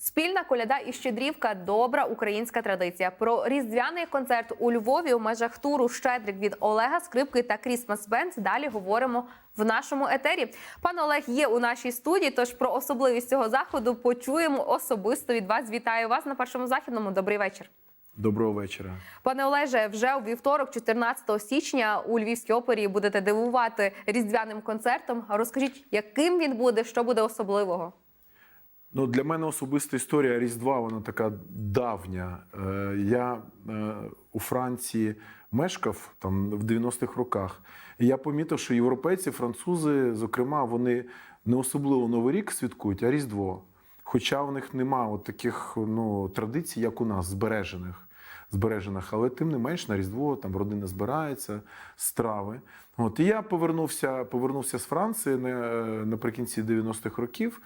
Спільна коляда і щедрівка добра українська традиція. Про різдвяний концерт у Львові у межах туру Щедрик від Олега Скрипки та Крісмас Бенд. Далі говоримо в нашому етері. Пан Олег є у нашій студії. Тож про особливість цього заходу почуємо особисто від вас. Вітаю вас на першому західному. Добрий вечір. Доброго вечора. Пане Олеже, вже у вівторок, 14 січня, у Львівській опері будете дивувати різдвяним концертом. Розкажіть, яким він буде, що буде особливого? Ну, для мене особиста історія Різдва, вона така давня. Е, Я е, у Франції мешкав там в 90-х роках. І я помітив, що європейці, французи, зокрема, вони не особливо Новий рік святкують, а Різдво. Хоча в них немає таких ну, традицій, як у нас, збережених. збережених. Але тим не менш на Різдво там родина збирається, страви. От і я повернувся, повернувся з Франції на- наприкінці 90-х років.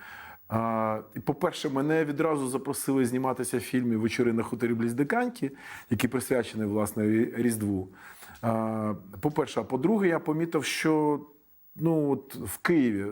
По-перше, мене відразу запросили зніматися в фільмі Вечори на хуторі Бліздиканьки, який присвячений власне Різдву. По-перше, а по-друге, я помітив, що ну, от в Києві,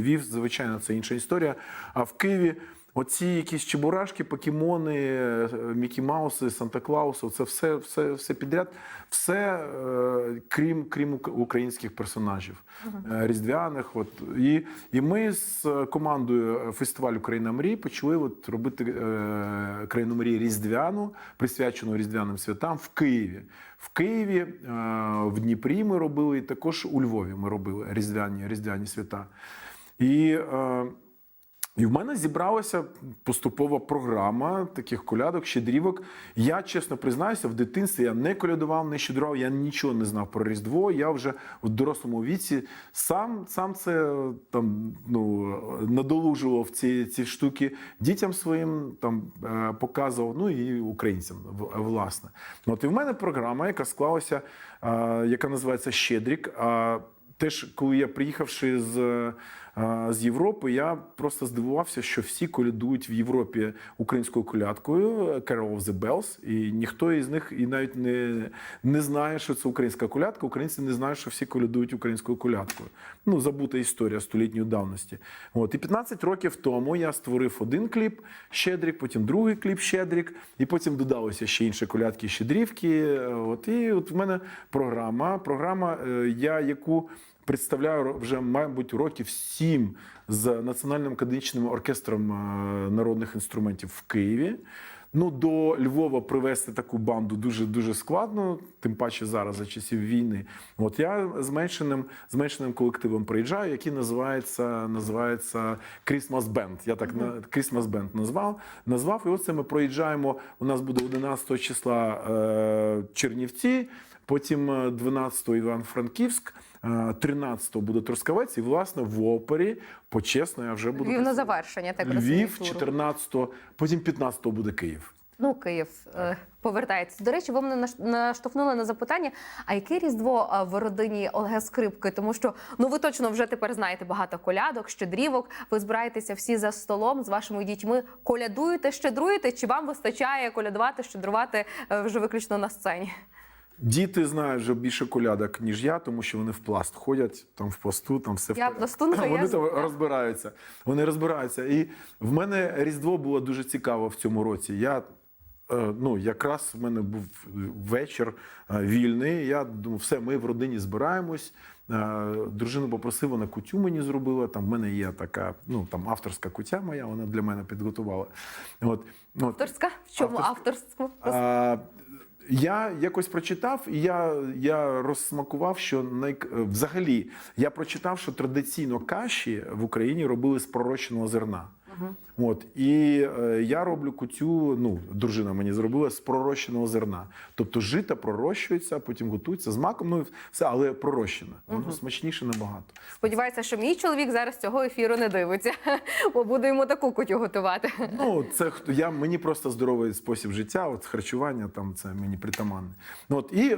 Львів, звичайно, це інша історія. А в Києві оці якісь чебурашки, покемони, е, Мікі Мауси, Санта Клауси, це все, все, все підряд, все е, крім, крім українських персонажів е, різдвяних. От. І, і ми з командою фестивалю Країна мрій почали от робити е, країну мрій різдвяну, присвячену різдвяним святам в Києві. В Києві, е, в Дніпрі ми робили, і також у Львові ми робили різдвяні, різдвяні свята. І е, і в мене зібралася поступова програма таких колядок, щедрівок. Я чесно признаюся, в дитинстві я не колядував, не щедрував, я нічого не знав про Різдво. Я вже в дорослому віці сам, сам це там ну надолужував ці, ці штуки дітям своїм там е, показував, ну і українцям власне. Ну, От і в мене програма, яка склалася, е, яка називається Щедрік. А Теж, коли я приїхавши з, з Європи, я просто здивувався, що всі колядують в Європі українською колядкою Carol of the Bells, і ніхто із них і навіть не, не знає, що це українська колядка. Українці не знають, що всі колядують українською колядкою. Ну, забута історія столітньої давності. От і 15 років тому я створив один кліп Щедрік, потім другий кліп Щедрік, і потім додалося ще інші колядки Щедрівки. От і от в мене програма. Програма, е, я яку представляю вже, мабуть, років сім з Національним академічним оркестром е, народних інструментів в Києві. Ну, до Львова привезти таку банду дуже дуже складно, тим паче зараз за часів війни. От я зменшеним зменшеним колективом приїжджаю, який називається називається Christmas Band. Я так на Christmas Band назвав. Назвав. І оце ми проїжджаємо. У нас буде 11 числа е, Чернівці, потім е, 12 Іван-Франківськ. Е, 13-го буде Трускавець, і власне в опері почесно я вже буду Львів на завершення, так Львів, 14-го, потім 15-го буде Київ. Ну, Київ е, повертається. До речі, ви мене наш- наштовхнули на запитання: а яке різдво в родині Олега Скрипки? Тому що ну ви точно вже тепер знаєте багато колядок, щедрівок. Ви збираєтеся всі за столом з вашими дітьми. Колядуєте, щедруєте? Чи вам вистачає колядувати, щедрувати е, вже виключно на сцені? Діти знають вже більше колядок, ніж я, тому що вони в пласт ходять, там в пласту, там все в Я порядку. пластунка, я Вони там розбираються. Вони розбираються. І в мене Різдво було дуже цікаво в цьому році. Я е, ну, якраз в мене був вечір е, вільний. Я думав, все, ми в родині збираємось. Е, Дружину попросив, вона кутю мені зробила. Там в мене є така, ну там авторська кутя моя, вона для мене підготувала. От, от. Авторська? В чому авторську? Я якось прочитав, і я, я розсмакував, що най... взагалі я прочитав, що традиційно каші в Україні робили з пророщеного зерна. От і е, я роблю кутю. Ну, дружина мені зробила з пророщеного зерна. Тобто жита пророщується, потім готується з маком. Ну все, але пророщене. Воно смачніше набагато. Сподіваюся, що мій чоловік зараз цього ефіру не дивиться, бо буду йому таку кутю готувати. Ну, це я мені просто здоровий спосіб життя, от харчування там це мені притаманне. Ну от і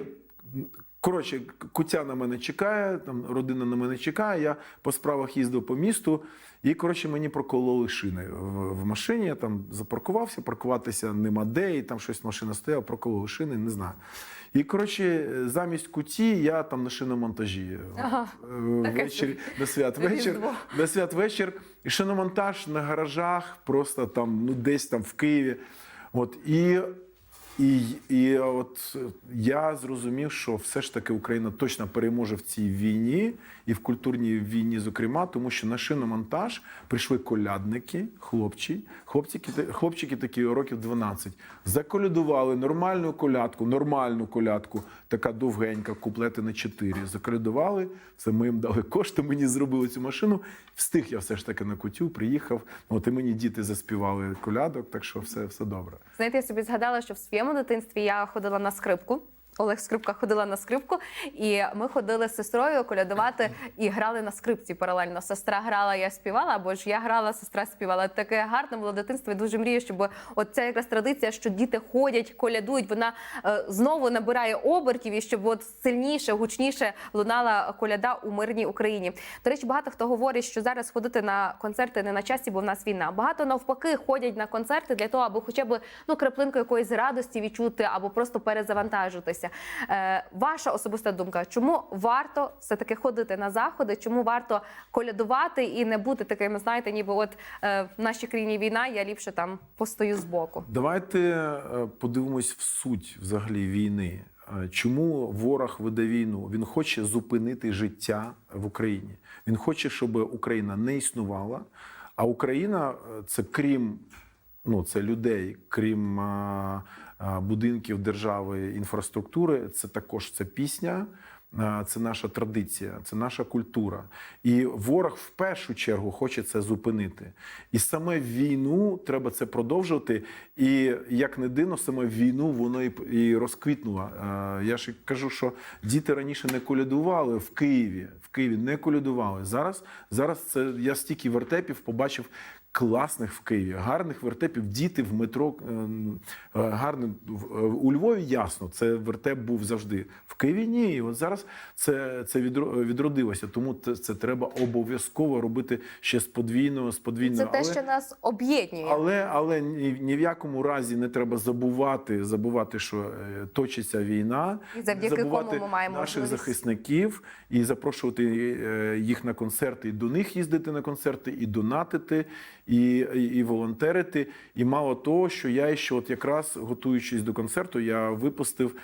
Коротше, кутя на мене чекає, там родина на мене чекає. Я по справах їздив по місту, і коротше мені прокололи шини в, машині. Я там запаркувався, паркуватися нема де, і там щось машина стояла, прокололи шини, не знаю. І коротше, замість куті я там на шиномонтажі Ага, е, ввечері на святвечір. На святвечір і шиномонтаж на гаражах, просто там, ну десь там в Києві. От і, і, і от я зрозумів, що все ж таки Україна точно переможе в цій війні і в культурній війні, зокрема, тому що на шиномонтаж прийшли колядники, хлопці, хлопчики, хлопчики такі років 12, заколядували нормальну колядку, нормальну колядку, така довгенька, куплети на 4. Закредували, це ми їм дали кошти, мені зробили цю машину. Встиг я все ж таки на кутю, приїхав. От і мені діти заспівали колядок, так що все, все добре. Знаєте, я собі згадала, що в своєму дитинстві я ходила на скрипку. Олег Скрипка ходила на скрипку, і ми ходили з сестрою колядувати і грали на скрипці паралельно. Сестра грала, я співала, або ж я грала, сестра співала. Таке гарне було дитинство. і Дуже мрію, щоб от ця якраз традиція, що діти ходять, колядують, вона е, знову набирає обертів і щоб от сильніше, гучніше лунала коляда у мирній Україні. До речі, багато хто говорить, що зараз ходити на концерти не на часі, бо в нас війна. Багато навпаки ходять на концерти для того, аби хоча б ну краплинку якоїсь радості відчути або просто перезавантажитися. Е, ваша особиста думка, чому варто все таки ходити на заходи? Чому варто колядувати і не бути такими, знаєте, ніби от е, в нашій країні війна, я ліпше там постою збоку. Давайте е, подивимось в суть взагалі війни. Чому ворог веде війну? Він хоче зупинити життя в Україні. Він хоче, щоб Україна не існувала. А Україна це крім ну, це людей, крім будинків держави, інфраструктури, це також це пісня. А, Це наша традиція, це наша культура. І ворог в першу чергу хоче це зупинити. І саме війну треба це продовжувати. І як не дивно, саме війну воно і, розквітнуло. Я ж кажу, що діти раніше не колядували в Києві. В Києві не колядували. Зараз, зараз це я стільки вертепів побачив класних в Києві, гарних вертепів. Діти в метро е, е, гарно е, у Львові. Ясно, це вертеп був завжди. В Києві ні. І от зараз це, це відродилося. Тому це, це треба обов'язково робити ще з подвійною, з подвійною. Це те, але- що нас об'єднує. але, але ні, ні в якому разі не треба забувати, забувати, що е, точиться війна, І завдяки забувати кому ми маємо наших можливість. захисників і запрошувати е, їх на концерти, і до них їздити на концерти, і донатити, і, і, і волонтерити. І мало того, що я ще, от якраз готуючись до концерту, я випустив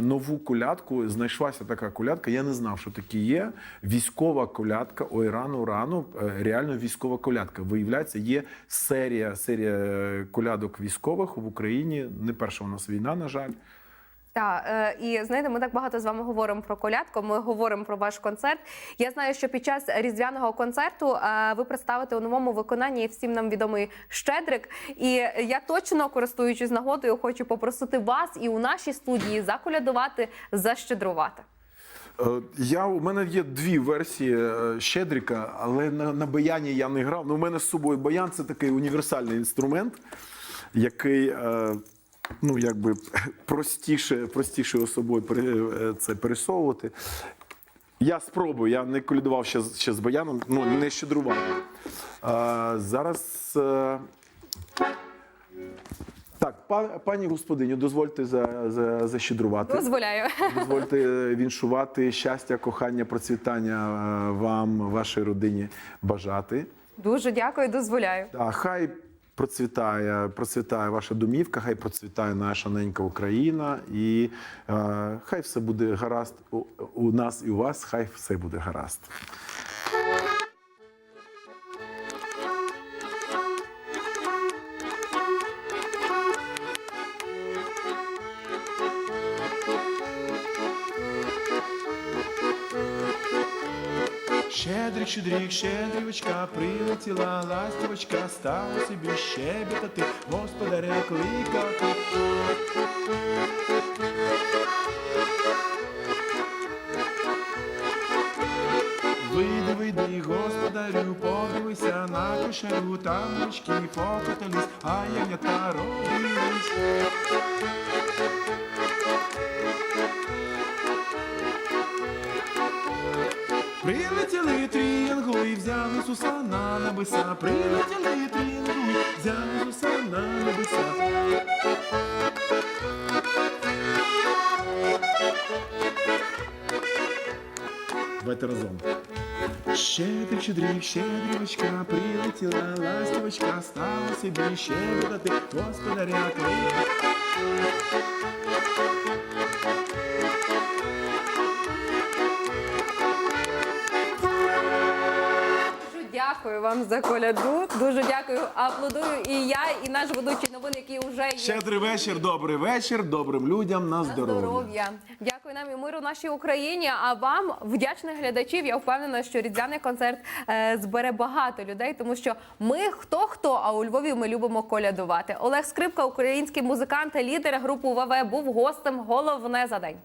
нову колядку. Знайшлася така колядка. Я не знав, що такі є. Військова колядка. Ой, рано, рано. е, Реально військова колядка. Виявляється, є серія, серія е, колядок військових в Україні. Не перша у нас війна, на жаль. Так, е, і знаєте, ми так багато з вами говоримо про колядку. Ми говоримо про ваш концерт. Я знаю, що під час різдвяного концерту е, ви представите у новому виконанні всім нам відомий Щедрик. І я точно користуючись нагодою, хочу попросити вас і у нашій студії заколядувати, защедрувати. Е, Я, у мене є дві версії Щедрика, але на, на баяні я не грав. Ну, у мене з собою баян це такий універсальний інструмент, який ну, якби простіше, простіше собою пере- е, це пересовувати. Я спробую, я не колядував ще, ще з баяном, ну не щедрував. Е, зараз. Е, так, па- пані господиню, дозвольте за, за, защедрувати. Дозволяю. Дозвольте віншувати щастя, кохання, процвітання е, вам, вашій родині бажати. Дуже дякую, дозволяю. А хай процвітає, процвітає ваша домівка, хай процвітає наша ненька Україна, і е, хай все буде гаразд у, у нас і у вас, хай все буде гаразд. Щедрик, щедрик, щедрівочка, прилетіла ластівочка, стала собі щебетати, господаря кликати. Вийди, вийди, господарю, подивися на кошарю, там очки покотились, а ягнята родились. Прилетіли тріангли, взяли Ісуса на небеса. Прилетіли тріангли, взяли Ісуса на небеса. Давайте разом. Щедрик, щедрик, щедрівочка, прилетіла ластівочка, стала собі щедрати господаря дякую вам за коляду. Дуже дякую. Аплодую і я, і наш ведучий новин, який вже є. Щедрий вечір, добрий вечір, добрим людям на здоров'я. здоров'я. Дякую нам і миру нашій Україні. А вам, вдячних глядачів, я впевнена, що різдвяний концерт е, збере багато людей, тому що ми хто хто, а у Львові ми любимо колядувати. Олег Скрипка, український музикант, лідер групи ВВ, був гостем. Головне за день.